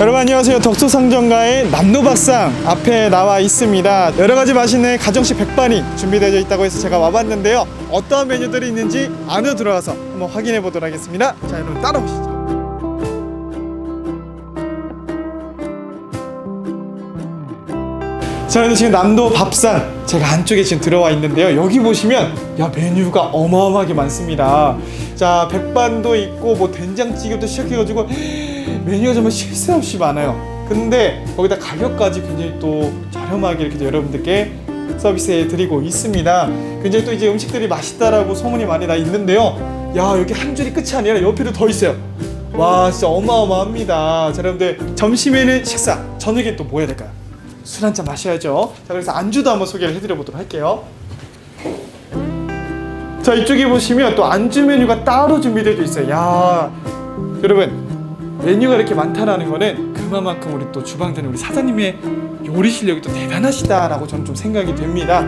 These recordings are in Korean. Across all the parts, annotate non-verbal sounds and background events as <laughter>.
여러분 안녕하세요. 덕소상점가의 남노박상 앞에 나와 있습니다. 여러 가지 맛있는 가정식 백반이 준비되어 있다고 해서 제가 와봤는데요. 어떠한 메뉴들이 있는지 안으로 들어가서 한번 확인해 보도록 하겠습니다. 자, 여러분 따라오시죠. 자, 그래서 지금 남도 밥상 제가 안쪽에 지금 들어와 있는데요. 여기 보시면 야 메뉴가 어마어마하게 많습니다. 자, 백반도 있고 뭐 된장찌개도 시작해가지고 <gasps> 메뉴가 정말 쉴새 없이 많아요. 근데 거기다 가격까지 굉장히 또 저렴하게 이렇게 여러분들께 서비스해 드리고 있습니다. 굉장히 또 이제 음식들이 맛있다라고 소문이 많이 나 있는데요. 야 여기 한 줄이 끝이 아니라 옆에도 더 있어요. 와 진짜 어마어마합니다. 자 여러분들 점심에는 식사, 저녁에 또뭐 해야 될까요? 술 한 잔 마셔야죠. 자 그래서 안주도 한번 소개를 해드려 보도록 할게요. 자 이쪽에 보시면 또 안주 메뉴가 따로 준비되어 있어요. 야 여러분 메뉴가 이렇게 많다라는 거는 그만큼 우리 또 주방되는 우리 사장님의 요리 실력이 또 대단하시다라고 저는 좀 생각이 됩니다.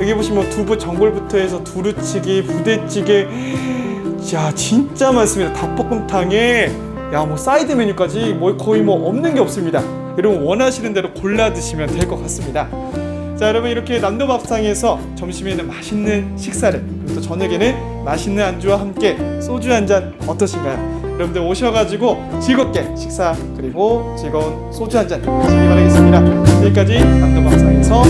여기 보시면 뭐 두부 전골부터 해서 두루치기, 부대찌개, 야 진짜 많습니다. 닭볶음탕에 야 뭐 사이드 메뉴까지 뭐 거의 뭐 없는 게 없습니다. 여러분 원하시는 대로 골라 드시면 될 것 같습니다. 자 여러분 이렇게 남도밥상에서 점심에는 맛있는 식사를 그리고 또 저녁에는 맛있는 안주와 함께 소주 한 잔 어떠신가요? 여러분들 오셔가지고 즐겁게 식사 그리고 즐거운 소주 한 잔 하시기 바라겠습니다. 여기까지 남도밥상에서